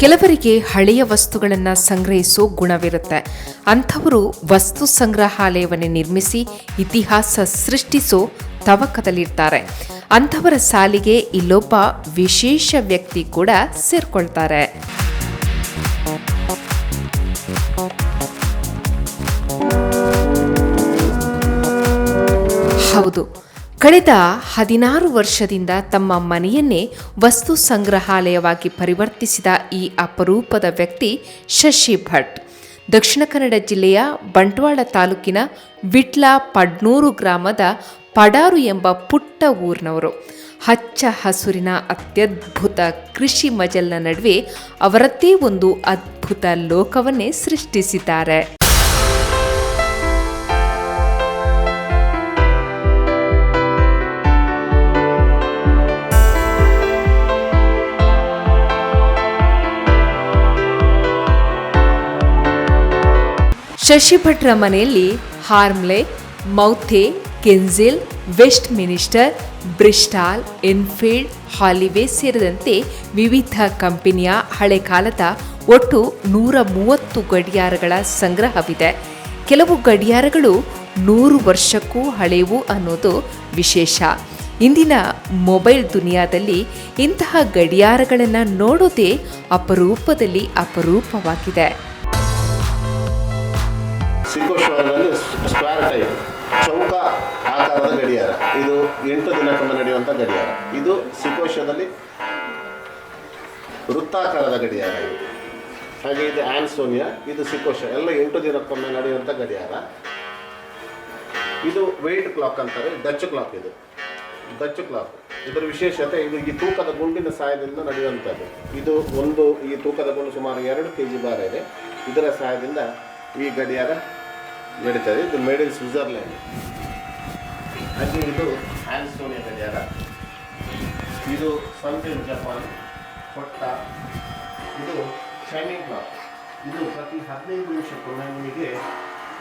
ಕೆಲವರಿಗೆ ಹಳೆಯ ವಸ್ತುಗಳನ್ನು ಸಂಗ್ರಹಿಸೋ ಗುಣವಿರುತ್ತೆ. ಅಂಥವರು ವಸ್ತು ಸಂಗ್ರಹಾಲಯವನ್ನು ನಿರ್ಮಿಸಿ ಇತಿಹಾಸ ಸೃಷ್ಟಿಸೋ ತವಕದಲ್ಲಿರ್ತಾರೆ. ಅಂಥವರ ಸಾಲಿಗೆ ಇಲ್ಲೊಬ್ಬ ವಿಶೇಷ ವ್ಯಕ್ತಿ ಕೂಡ ಸೇರ್ಕೊಳ್ತಾರೆ. ಹೌದು. ಕಳೆದ ಹದಿನಾರು ವರ್ಷದಿಂದ ತಮ್ಮ ಮನೆಯನ್ನೇ ವಸ್ತು ಸಂಗ್ರಹಾಲಯವಾಗಿ ಪರಿವರ್ತಿಸಿದ ಈ ಅಪರೂಪದ ವ್ಯಕ್ತಿ ಶಶಿ ಭಟ್. ದಕ್ಷಿಣ ಕನ್ನಡ ಜಿಲ್ಲೆಯ ಬಂಟ್ವಾಳ ತಾಲೂಕಿನ ವಿಟ್ಲ ಪಡ್ನೂರು ಗ್ರಾಮದ ಪಡಾರು ಎಂಬ ಪುಟ್ಟ ಊರಿನವರು. ಹಚ್ಚ ಹಸುರಿನ ಅತ್ಯದ್ಭುತ ಕೃಷಿ ಮಜಲ್ನ ನಡುವೆ ಅವರದ್ದೇ ಒಂದು ಅದ್ಭುತ ಲೋಕವನ್ನೇ ಸೃಷ್ಟಿಸಿದ್ದಾರೆ. ಶಶಿ ಭಟ್ರ ಮನೆಯಲ್ಲಿ Hermle, Mauthe, Kienzle Westminster Bristol, Enfield, Holloway ಸೇರಿದಂತೆ ವಿವಿಧ ಕಂಪನಿಯ ಹಳೆ ಕಾಲದ ಒಟ್ಟು ನೂರ ಮೂವತ್ತು ಗಡಿಯಾರಗಳ ಸಂಗ್ರಹವಿದೆ. ಕೆಲವು ಗಡಿಯಾರಗಳು ನೂರು ವರ್ಷಕ್ಕೂ ಹಳೆಯವು ಅನ್ನೋದು ವಿಶೇಷ. ಇಂದಿನ ಮೊಬೈಲ್ ದುನಿಯಾದಲ್ಲಿ ಇಂತಹ ಗಡಿಯಾರಗಳನ್ನು ನೋಡೋದೇ ಅಪರೂಪದಲ್ಲಿ ಅಪರೂಪವಾಗಿದೆ. ಸಿಕ್ಕೋಶ್ವರದಲ್ಲಿ ಸ್ಕ್ವೇರ್ ಟೈಪ್ ಚೌಕ ಆಕಾರದ ಗಡಿಯಾರ. ಇದು ಎಂಟು ದಿನಕ್ಕೊಮ್ಮೆ ನಡೆಯುವಂಥ ಗಡಿಯಾರ. ಇದು ಸಿಕೋಶದಲ್ಲಿ ವೃತ್ತಾಕಾರದ ಗಡಿಯಾರ ಹಾಗೆ ಇದು ಆನ್ಸೋನಿಯಾ ಇದು ಸಿಕೋಶ ಎಲ್ಲ ಎಂಟು ದಿನಕ್ಕೊಮ್ಮೆ ನಡೆಯುವಂಥ ಗಡಿಯಾರ. ಇದು ವೆಯ್ಟ್ ಕ್ಲಾಕ್ ಅಂತಾರೆ. ಡಚ್ ಕ್ಲಾಕ್ ಇದು. ಡಚ್ ಕ್ಲಾಕ್ ಇದರ ವಿಶೇಷತೆ ಇದು ಈ ತೂಕದ ಗುಂಡಿನ ಸಹಾಯದಿಂದ ನಡೆಯುವಂಥದ್ದು. ಇದು ಒಂದು ಈ ತೂಕದ ಗುಂಡು ಸುಮಾರು ಎರಡು ಕೆ ಜಿ ಭಾರ ಇದೆ. ಇದರ ಸಹಾಯದಿಂದ ಈ ಗಡಿಯಾರ ನಡೀತದೆ ಇದು ಮೇಡ್ ಇನ್ ಸ್ವಿಟ್ಜರ್ಲ್ಯಾಂಡ್ ಹಾಗೆ ಇದು ಆನ್ಸೋನಿಯಾ ಗಡಿಯಾರ ಇದು ಸನ್ಫಿಲ್ಮ್ ಜಪಾನ್ ಕೊಟ್ಟ ಇದು ಶೈನಿಂಗ್ ಕ್ಲಾಕ್ ಇದು ಪ್ರತಿ ಹದಿನೈದು ನಿಮಿಷಕ್ಕೊಮ್ಮೆ ನಿಮಗೆ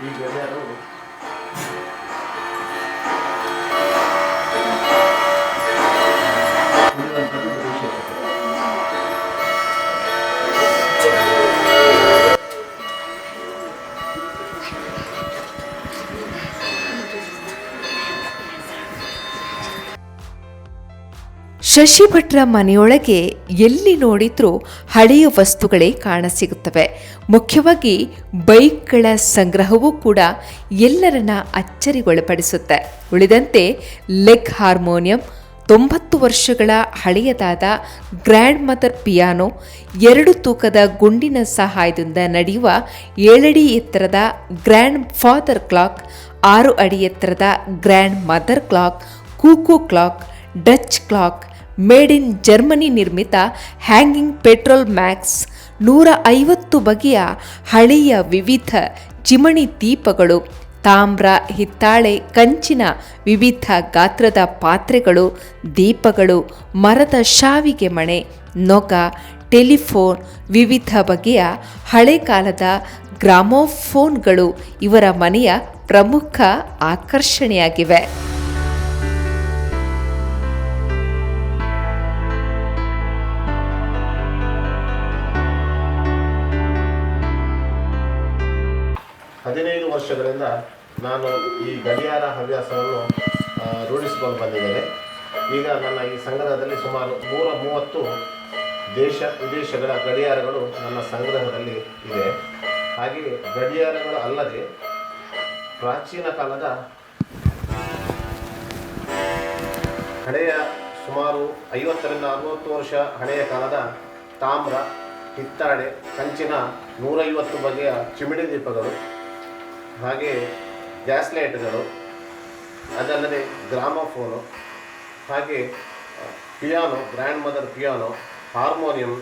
ಈ ಗಡಿಯಾರವು ಇರುವಂಥದ್ದು. ಶಶಿ ಭಟ್ರ ಮನೆಯೊಳಗೆ ಎಲ್ಲಿ ನೋಡಿದ್ರೂ ಹಳೆಯ ವಸ್ತುಗಳೇ ಕಾಣಸಿಗುತ್ತವೆ. ಮುಖ್ಯವಾಗಿ ಬೈಕ್ಗಳ ಸಂಗ್ರಹವೂ ಕೂಡ ಎಲ್ಲರನ್ನ ಅಚ್ಚರಿಗೊಳಪಡಿಸುತ್ತೆ. ಉಳಿದಂತೆ ಲೆಗ್ ಹಾರ್ಮೋನಿಯಂ, ತೊಂಬತ್ತು ವರ್ಷಗಳ ಹಳೆಯದಾದ ಗ್ರ್ಯಾಂಡ್ ಮದರ್ ಪಿಯಾನೋ, ಎರಡು ತೂಕದ ಗುಂಡಿನ ಸಹಾಯದಿಂದ ನಡೆಯುವ ಏಳಡಿ ಎತ್ತರದ ಗ್ರ್ಯಾಂಡ್ ಫಾದರ್ ಕ್ಲಾಕ್, ಆರು ಅಡಿ ಎತ್ತರದ grandmother clock, cuckoo clock, Dutch clock made in Germany ನಿರ್ಮಿತ ಹ್ಯಾಂಗಿಂಗ್ ಪೆಟ್ರೋಲ್ ಮ್ಯಾಕ್ಸ್ ನೂರ ಐವತ್ತು ಬಗೆಯ ಹಳೆಯ ವಿವಿಧ ಚಿಮಣಿ ದೀಪಗಳು, ತಾಮ್ರ, ಹಿತ್ತಾಳೆ, ಕಂಚಿನ ವಿವಿಧ ಗಾತ್ರದ ಪಾತ್ರೆಗಳು, ದೀಪಗಳು, ಮರದ ಶಾವಿಗೆ ಮಣೆ, ನೊಗ, ಟೆಲಿಫೋನ್, ವಿವಿಧ ಬಗೆಯ ಹಳೆ ಕಾಲದ ಗ್ರಾಮೋಫೋನ್ಗಳು ಇವರ ಮನೆಯ ಪ್ರಮುಖ ಆಕರ್ಷಣೆಯಾಗಿವೆ. ನಾನು ಈ ಗಡಿಯಾರ ಹವ್ಯಾಸವನ್ನು ರೂಢಿಸಿಕೊಂಡು ಬಂದಿದ್ದೇನೆ. ಈಗ ನನ್ನ ಈ ಸಂಗ್ರಹದಲ್ಲಿ ಸುಮಾರು ನೂರ ಮೂವತ್ತು ದೇಶ ವಿದೇಶಗಳ ಗಡಿಯಾರಗಳು ನನ್ನ ಸಂಗ್ರಹದಲ್ಲಿ ಇದೆ. ಹಾಗೆಯೇ ಗಡಿಯಾರಗಳು ಅಲ್ಲದೆ ಪ್ರಾಚೀನ ಕಾಲದ ಹಳೆಯ ಸುಮಾರು ಐವತ್ತರಿಂದ ಅರವತ್ತು ವರ್ಷ ಹಳೆಯ ಕಾಲದ ತಾಮ್ರ, ಹಿತ್ತಾಳೆ, ಕಂಚಿನ ನೂರೈವತ್ತು ಬಗೆಯ ಚಿಮಿಡಿ ದೀಪಗಳು. ಹಾಗೆ ಗ್ಯಾಸ್ ಲೈಟ್ಗಳು ಅದಲ್ಲದೆ ಗ್ರಾಮಫೋನು, ಹಾಗೆ piano, grand mother piano, harmonium,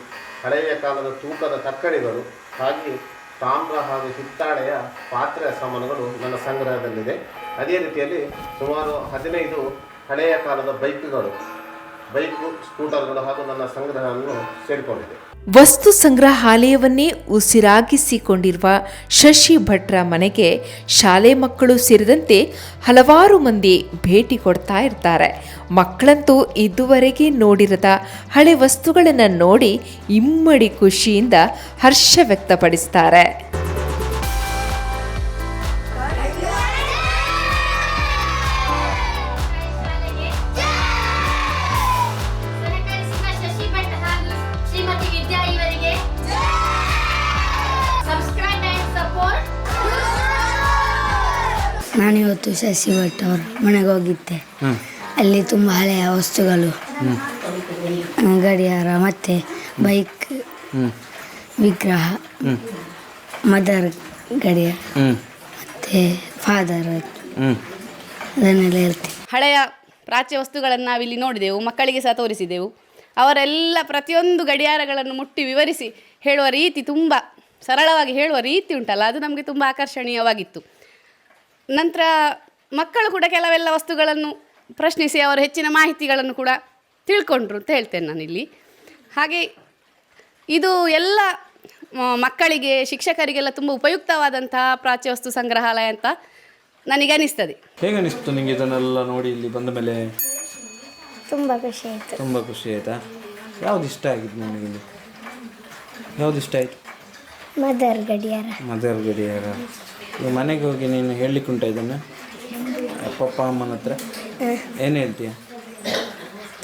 ಹಳೆಯ ಕಾಲದ ತೂಕದ ತಕ್ಕಡಿಗಳು ಹಾಗೆ ತಾಮ್ರ ಹಾಗೂ ಹಿತ್ತಾಳೆಯ ಪಾತ್ರೆ ಸಾಮಾನುಗಳು ನನ್ನ ಸಂಗ್ರಹದಲ್ಲಿದೆ. ಅದೇ ರೀತಿಯಲ್ಲಿ ಸುಮಾರು ಹದಿನೈದು ಹಳೆಯ ಕಾಲದ ಬೈಕ್ಗಳು. ವಸ್ತು ಸಂಗ್ರಹಾಲಯವನ್ನೇ ಉಸಿರಾಗಿಸಿಕೊಂಡಿರುವ ಶಶಿ ಭಟ್ರ ಮನೆಗೆ ಶಾಲೆ ಮಕ್ಕಳು ಸೇರಿದಂತೆ ಹಲವಾರು ಮಂದಿ ಭೇಟಿ ಕೊಡ್ತಾ ಇರ್ತಾರೆ. ಮಕ್ಕಳಂತೂ ಇದುವರೆಗೆ ನೋಡಿರದ ಹಳೆ ವಸ್ತುಗಳನ್ನು ನೋಡಿ ಇಮ್ಮಡಿ ಖುಷಿಯಿಂದ ಹರ್ಷ ವ್ಯಕ್ತಪಡಿಸ್ತಾರೆ. ನಾನಿವತ್ತು ಶಶಿ ಭಟ್ ಅವರ ಮನೆಗೆ ಹೋಗಿದ್ದೆ. ಅಲ್ಲಿ ತುಂಬ ಹಳೆಯ ವಸ್ತುಗಳು ಗಡಿಯಾರ ಮತ್ತು ಬೈಕ್ ವಿಗ್ರಹ ಮದರ್ ಗಡಿಯಾರ ಮತ್ತು ಫಾದರ್ ಅದನ್ನೆಲ್ಲ ಹೇಳ್ತೀನಿ. ಹಳೆಯ ಪ್ರಾಚ್ಯ ವಸ್ತುಗಳನ್ನು ನಾವಿಲ್ಲಿ ನೋಡಿದೆವು ಮಕ್ಕಳಿಗೆ ಸಹ ತೋರಿಸಿದೆವು. ಅವರೆಲ್ಲ ಪ್ರತಿಯೊಂದು ಗಡಿಯಾರಗಳನ್ನು ಮುಟ್ಟಿ ವಿವರಿಸಿ ಹೇಳುವ ರೀತಿ ತುಂಬ ಸರಳವಾಗಿ ಹೇಳುವ ರೀತಿ ಉಂಟಲ್ಲ ಅದು ನಮಗೆ ತುಂಬ ಆಕರ್ಷಣೀಯವಾಗಿತ್ತು. ನಂತರ ಮಕ್ಕಳು ಕೂಡ ಕೆಲವೆಲ್ಲ ವಸ್ತುಗಳನ್ನು ಪ್ರಶ್ನಿಸಿ ಅವರು ಹೆಚ್ಚಿನ ಮಾಹಿತಿಗಳನ್ನು ಕೂಡ ತಿಳ್ಕೊಂಡ್ರು ಅಂತ ಹೇಳ್ತೇನೆ ನಾನಿಲ್ಲಿ. ಹಾಗೆ ಇದು ಎಲ್ಲ ಮಕ್ಕಳಿಗೆ ಶಿಕ್ಷಕರಿಗೆಲ್ಲ ತುಂಬ ಉಪಯುಕ್ತವಾದಂತಹ ಪ್ರಾಚ್ಯ ವಸ್ತು ಸಂಗ್ರಹಾಲಯ ಅಂತ ನನಗೆ ಅನಿಸ್ತದೆ. ಹೇಗೆ ಅನಿಸ್ತು ನಿಮಗೆ ಇದನ್ನೆಲ್ಲ ನೋಡಿ ಇಲ್ಲಿ ಬಂದ ಮೇಲೆ? ತುಂಬ ಖುಷಿ ಆಯಿತು. ತುಂಬ ಖುಷಿ ಆಯಿತಾ? ಯಾವ್ದು ಇಷ್ಟ ಆಗಿದೆ ನಿಮಗೆ ಇಲ್ಲಿ? ಯಾವ್ದು ಇಷ್ಟ ಆಯಿತು? ಮದರ್ ಗಡಿಯಾರ. ಮದರ್ ಗಡಿಯಾರ. ಈಗ ಮನೆಗೆ ಹೋಗಿ ನೀನು ಹೇಳಲಿಕ್ಕೆ ಉಂಟ ಇದನ್ನು? ಪಪ್ಪ ಅಮ್ಮನ ಹತ್ರ? ಏನು ಹೇಳ್ತೀಯ?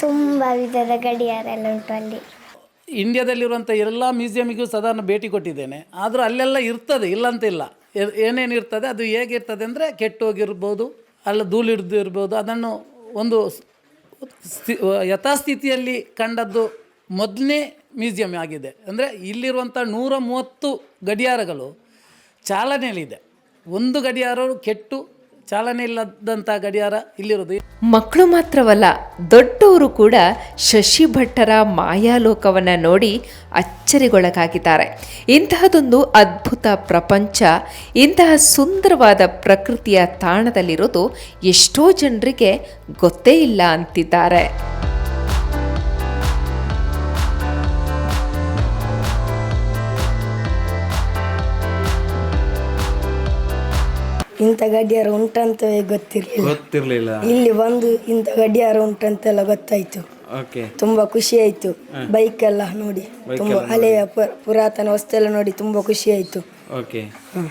ತುಂಬ ವಿಧದ ಗಡಿಯಾರ ಎಲ್ಲ ಉಂಟು ಅಲ್ಲಿ. ಇಂಡಿಯಾದಲ್ಲಿರುವಂಥ ಎಲ್ಲ ಮ್ಯೂಸಿಯಮಿಗೂ ಸಾಧಾರಣ ಭೇಟಿ ಕೊಟ್ಟಿದ್ದೇನೆ. ಆದರೂ ಅಲ್ಲೆಲ್ಲ ಇರ್ತದೆ ಇಲ್ಲ ಅಂತ ಇಲ್ಲ ಏ- ಏನೇನು ಇರ್ತದೆ ಅದು ಹೇಗಿರ್ತದೆ ಅಂದರೆ ಕೆಟ್ಟೋಗಿರ್ಬೋದು ಅಲ್ಲ ಧೂಳು ಹಿಡಿದು ಇರ್ಬೋದು ಅದನ್ನು ಒಂದು ಸ್ಥಿ- ಯಥಾಸ್ಥಿತಿಯಲ್ಲಿ ಕಂಡದ್ದು ಮೊದಲನೇ ಮ್ಯೂಸಿಯಂ ಆಗಿದೆ. ಅಂದರೆ ಇಲ್ಲಿರುವಂಥ ನೂರ ಮೂವತ್ತು ಗಡಿಯಾರಗಳು ಚಾಲನೆಯಲ್ಲಿದೆ. ಒಂದು ಗಡಿಯಾರ ಕೆಟ್ಟು ಚಾಲನೆ ಇಲ್ಲದಂಥ ಗಡಿಯಾರ ಇಲ್ಲಿರೋದು ಮಕ್ಕಳು ಮಾತ್ರವಲ್ಲ, ದೊಡ್ಡವರು ಕೂಡ ಶಶಿ ಭಟ್ಟರ ಮಾಯಾಲೋಕವನ್ನು ನೋಡಿ ಅಚ್ಚರಿಗೊಳಗಾಗಿದ್ದಾರೆ. ಇಂತಹದೊಂದು ಅದ್ಭುತ ಪ್ರಪಂಚ, ಇಂತಹ ಸುಂದರವಾದ ಪ್ರಕೃತಿಯ ತಾಣದಲ್ಲಿರೋದು ಎಷ್ಟೋ ಜನರಿಗೆ ಗೊತ್ತೇ ಇಲ್ಲ ಅಂತಿದ್ದಾರೆ. ಇಂಥ ಗಡಿಯಾರ ಉಂಟಂತ ಗೊತ್ತಿರಲಿಲ್ಲ. ಗೊತ್ತಿರಲಿಲ್ಲ. ಇಲ್ಲಿ ಬಂದು ಇಂಥ ಗಡಿಯಾರ ಉಂಟಂತೆಲ್ಲ ಗೊತ್ತಾಯ್ತು. ಓಕೆ. ತುಂಬಾ ಖುಷಿ ಆಯ್ತು. ಬೈಕ್ ಎಲ್ಲ ನೋಡಿ. ತುಂಬಾ ಹಳೆಯ ಪು- ಪುರಾತನ ವಸ್ತು ಎಲ್ಲ ನೋಡಿ ತುಂಬಾ ಖುಷಿ ಆಯ್ತು. ಓಕೆ.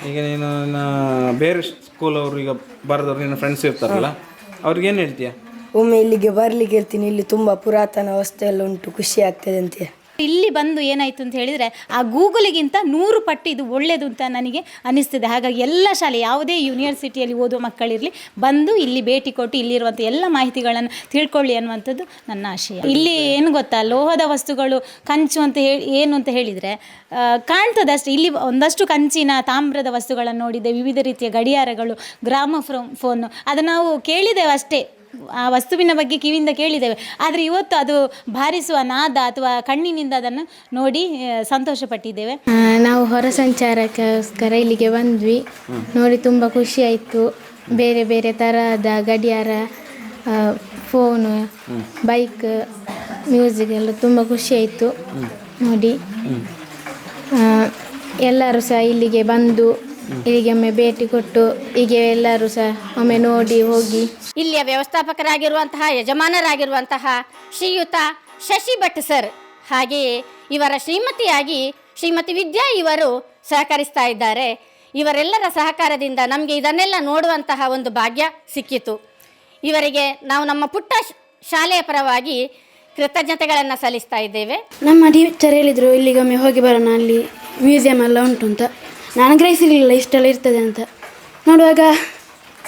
ಈಗ ನೀನು ಬೇರೆ ಸ್ಕೂಲ್ ಅವರು ಈಗ ಬರೆದವ್ರು ನಿನ್ನ ಫ್ರೆಂಡ್ಸ್ ಇರ್ತಾರಲ್ಲ ಅವ್ರಿಗೆ ಏನು ಹೇಳ್ತೀಯ? ಒಮ್ಮೆ ಇಲ್ಲಿಗೆ ಬರ್ಲಿಕ್ಕೆ ಹೇಳ್ತೀನಿ. ಇಲ್ಲಿ ತುಂಬಾ ಪುರಾತನ ವಸ್ತು ಎಲ್ಲ ಉಂಟು. ಖುಷಿ ಆಗ್ತದೆ ಅಂತ. ಇಲ್ಲಿ ಬಂದು ಏನಾಯಿತು ಅಂತ ಹೇಳಿದರೆ ಆ ಗೂಗಲಿಗಿಂತ ನೂರು ಪಟ್ಟು ಇದು ಒಳ್ಳೆಯದು ಅಂತ ನನಗೆ ಅನಿಸ್ತದೆ. ಹಾಗಾಗಿ ಎಲ್ಲ ಶಾಲೆ, ಯಾವುದೇ ಯೂನಿವರ್ಸಿಟಿಯಲ್ಲಿ ಓದುವ ಮಕ್ಕಳಿರಲಿ ಬಂದು ಇಲ್ಲಿ ಭೇಟಿ ಕೊಟ್ಟು ಇಲ್ಲಿರುವಂಥ ಎಲ್ಲ ಮಾಹಿತಿಗಳನ್ನು ತಿಳ್ಕೊಳ್ಳಿ ಅನ್ನುವಂಥದ್ದು ನನ್ನ ಆಶಯ. ಇಲ್ಲಿ ಏನು ಗೊತ್ತಾ, ಲೋಹದ ವಸ್ತುಗಳು, ಕಂಚು ಅಂತ ಹೇಳಿ, ಏನು ಅಂತ ಹೇಳಿದರೆ ಕಾಣ್ತದೆ ಅಷ್ಟೇ ಇಲ್ಲಿ ಒಂದಷ್ಟು ಕಂಚಿನ ತಾಮ್ರದ ವಸ್ತುಗಳನ್ನು ನೋಡಿದೆ ವಿವಿಧ ರೀತಿಯ ಗಡಿಯಾರಗಳು ಗ್ರಾಮ ಫೋನ್. ಅದು ನಾವು ಕೇಳಿದ್ದೇವೆ ಅಷ್ಟೇ. ಆ ವಸ್ತುವಿನ ಬಗ್ಗೆ ಕಿವಿಯಿಂದ ಕೇಳಿದ್ದೇವೆ. ಆದರೆ ಇವತ್ತು ಅದು ಭಾರಿಸುವ ನಾದ ಅಥವಾ ಕಣ್ಣಿನಿಂದ ಅದನ್ನು ನೋಡಿ ಸಂತೋಷಪಟ್ಟಿದ್ದೇವೆ. ನಾವು ಹೊರ ಸಂಚಾರಕ್ಕೋಸ್ಕರ ಇಲ್ಲಿಗೆ ಬಂದ್ವಿ. ನೋಡಿ ತುಂಬ ಖುಷಿ ಆಯಿತು. ಬೇರೆ ಬೇರೆ ಥರದ ಗಡಿಯಾರ ಫೋನು ಬೈಕ್ ಮ್ಯೂಸಿಕ್ ಎಲ್ಲ ತುಂಬ ಖುಷಿ ಆಯಿತು. ನೋಡಿ. ಎಲ್ಲರೂ ಸಹ ಇಲ್ಲಿಗೆ ಬಂದು ಇಲ್ಲಿಗೆ ಒಮ್ಮೆ ಭೇಟಿ ಕೊಟ್ಟು ಹೀಗೆ ಎಲ್ಲರೂ ಸಹ ಒಮ್ಮೆ ನೋಡಿ ಹೋಗಿ. ಇಲ್ಲಿಯ ವ್ಯವಸ್ಥಾಪಕರಾಗಿರುವಂತಹ ಯಜಮಾನರಾಗಿರುವಂತಹ ಶ್ರೀಯುತ ಶಶಿ ಭಟ್ ಸರ್ ಹಾಗೆಯೇ ಇವರ ಶ್ರೀಮತಿಯಾಗಿ ಶ್ರೀಮತಿ ವಿದ್ಯಾ ಇವರು ಸಹಕರಿಸ್ತಾ ಇದ್ದಾರೆ. ಇವರೆಲ್ಲರ ಸಹಕಾರದಿಂದ ನಮಗೆ ಇದನ್ನೆಲ್ಲ ನೋಡುವಂತಹ ಒಂದು ಭಾಗ್ಯ ಸಿಕ್ಕಿತು. ಇವರಿಗೆ ನಾವು ನಮ್ಮ ಪುಟ್ಟ ಶಾಲೆಯ ಪರವಾಗಿ ಕೃತಜ್ಞತೆಗಳನ್ನು ಸಲ್ಲಿಸ್ತಾ ಇದ್ದೇವೆ. ನಮ್ಮ ಟೀಚರ್ ಹೇಳಿದರು ಇಲ್ಲಿಗೊಮ್ಮೆ ಹೋಗಿ ಬರೋಣ ಅಲ್ಲಿ ಮ್ಯೂಸಿಯಂ ಎಲ್ಲ ಉಂಟು ಅಂತ. ನಾನು ಗ್ರಹಿಸಿರಲಿಲ್ಲ ಇಷ್ಟೆಲ್ಲ ಇರ್ತದೆ ಅಂತ. ನೋಡುವಾಗ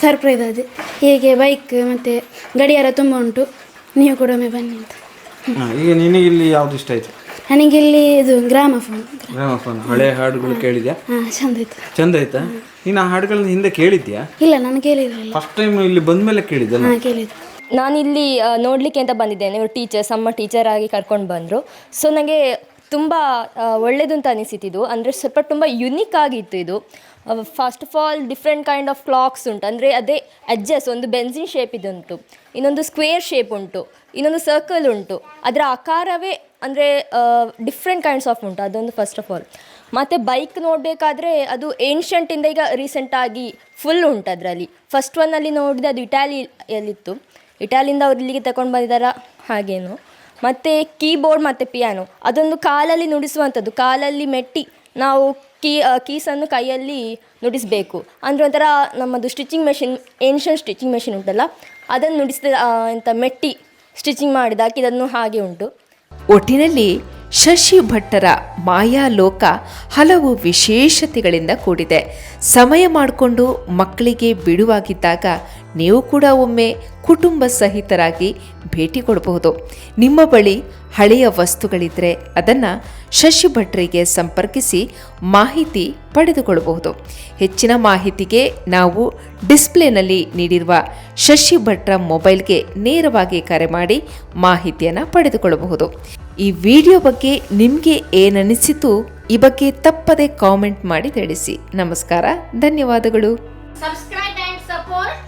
ಸರ್ಪ್ರೈಸ್ ಅದು ಹೀಗೆ ಬೈಕ್ ಮತ್ತು ಗಡಿಯಾರ ತುಂಬ ಉಂಟು. ನೀವು ಕೂಡ ಒಮ್ಮೆ ಬನ್ನಿ ಅಂತ. ಈಗ ನಿನಗೆ ಇಲ್ಲಿ ಯಾವ್ದು ಇಷ್ಟ ಆಯ್ತು? ನನಗೆ ಇಲ್ಲಿ ಇದು ಗ್ರಾಮ ಫೋನ್ ಗ್ರಾಮಫೋನ್. ಹಳೆ ಹಾಡುಗಳು ಕೇಳಿದ್ಯಾ? ಹಾಂ ಚಂದ ಇತ್ತು ಚಂದ ಆಯ್ತಾ? ನೀನು ಆ ಹಾಡುಗಳನ್ನ ಹಿಂದೆ ಕೇಳಿದ್ಯಾ? ಇಲ್ಲ ನಾನು ಕೇಳಿರಲಿಲ್ಲ. ಫಸ್ಟ್ ಟೈಮ್ ಇಲ್ಲಿ ಬಂದ ಮೇಲೆ ಕೇಳಿದ್ದಲ್ಲ? ಹಾಂ ಕೇಳಿದ್ದು. ನಾನಿಲ್ಲಿ ಆ, ನೋಡ್ಲಿಕ್ಕೆ ಅಂತ ಬಂದಿದ್ದೇನೆ. ಇವರು ಟೀಚರ್ಸ್ ಅಮ್ಮ ಟೀಚರ್ ಆಗಿ ಕರ್ಕೊಂಡು ಬಂದರು. ಸೊ ನನಗೆ ತುಂಬ ಒಳ್ಳೆಯದು ಅಂತ ಅನಿಸಿತಿದು. ಅಂದರೆ ಸ್ವಲ್ಪ ತುಂಬ ಯುನಿಕ್ ಆಗಿತ್ತು ಇದು. First of all different kind of clocks ಉಂಟು. ಅಂದರೆ ಅದೇ ಅಡ್ಜಸ್ ಒಂದು ಬೆನ್ಸಿನ್ ಶೇಪ್ ಇದುಂಟು. ಇನ್ನೊಂದು ಸ್ಕ್ವೇರ್ ಶೇಪ್ ಉಂಟು. ಇನ್ನೊಂದು ಸರ್ಕಲ್ ಉಂಟು. ಅದರ ಆಕಾರವೇ, ಅಂದರೆ ಡಿಫ್ರೆಂಟ್ ಕೈಂಡ್ಸ್ ಆಫ್ ಉಂಟು. ಅದೊಂದು ಫಸ್ಟ್ ಆಫ್ ಆಲ್ ಮತ್ತು ಬೈಕ್ ನೋಡಬೇಕಾದ್ರೆ ಅದು ಏನ್ಷಂಟಿಂದ ಈಗ ರೀಸೆಂಟಾಗಿ ಫುಲ್ ಉಂಟು ಅದರಲ್ಲಿ. ಫಸ್ಟ್ ಒನ್ನಲ್ಲಿ ನೋಡಿದೆ, ಅದು ಇಟಾಲಿಯಲ್ಲಿತ್ತು ಇಟಾಲಿಯಿಂದ ಅವ್ರು ಇಲ್ಲಿಗೆ ತಗೊಂಡು ಬಂದಿದ್ದಾರಾ? ಹಾಗೇನು. ಮತ್ತು ಕೀಬೋರ್ಡ್ ಮತ್ತು ಪಿಯಾನೋ. ಅದೊಂದು ಕಾಲಲ್ಲಿ ನುಡಿಸುವಂಥದ್ದು. ಕಾಲಲ್ಲಿ ಮೆಟ್ಟಿ ನಾವು ಕೀ ಕೀಸನ್ನು ಕೈಯಲ್ಲಿ ನುಡಿಸಬೇಕು. ಅಂದರೆ ಒಂಥರ ನಮ್ಮದು stitching machine, ancient stitching machine ಉಂಟಲ್ಲ, ಅದನ್ನು ನುಡಿಸಿದ ಎಂಥ ಮೆಟ್ಟಿ ಸ್ಟಿಚಿಂಗ್ ಮಾಡಿದ ಹಾಗೆ ಉಂಟು. ಒಟ್ಟಿನಲ್ಲಿ ಶಶಿ ಭಟ್ಟರ ಮಾಯಾಲೋಕ ಹಲವು ವಿಶೇಷತೆಗಳಿಂದ ಕೂಡಿದೆ. ಸಮಯ ಮಾಡಿಕೊಂಡು ಮಕ್ಕಳಿಗೆ ಬಿಡುವಾಗಿದ್ದಾಗ ನೀವು ಕೂಡ ಒಮ್ಮೆ ಕುಟುಂಬ ಸಹಿತರಾಗಿ ಭೇಟಿ ಕೊಡಬಹುದು. ನಿಮ್ಮ ಬಳಿ ಹಳೆಯ ವಸ್ತುಗಳಿದ್ದರೆ ಅದನ್ನು ಶಶಿ ಭಟ್ರಿಗೆ ಸಂಪರ್ಕಿಸಿ ಮಾಹಿತಿ ಪಡೆದುಕೊಳ್ಳಬಹುದು. ಹೆಚ್ಚಿನ ಮಾಹಿತಿಗೆ ನಾವು ಡಿಸ್ಪ್ಲೇನಲ್ಲಿ ನೀಡಿರುವ ಶಶಿ ಭಟ್ರ ಮೊಬೈಲ್ಗೆ ನೇರವಾಗಿ ಕರೆ ಮಾಡಿ ಮಾಹಿತಿಯನ್ನು ಪಡೆದುಕೊಳ್ಳಬಹುದು. ಈ ವಿಡಿಯೋ ಬಗ್ಗೆ ನಿಮಗೆ ಏನನಿಸಿತು ಈ ಬಗ್ಗೆ ತಪ್ಪದೆ ಕಾಮೆಂಟ್ ಮಾಡಿ ತಿಳಿಸಿ. ನಮಸ್ಕಾರ, ಧನ್ಯವಾದಗಳು. Subscribe support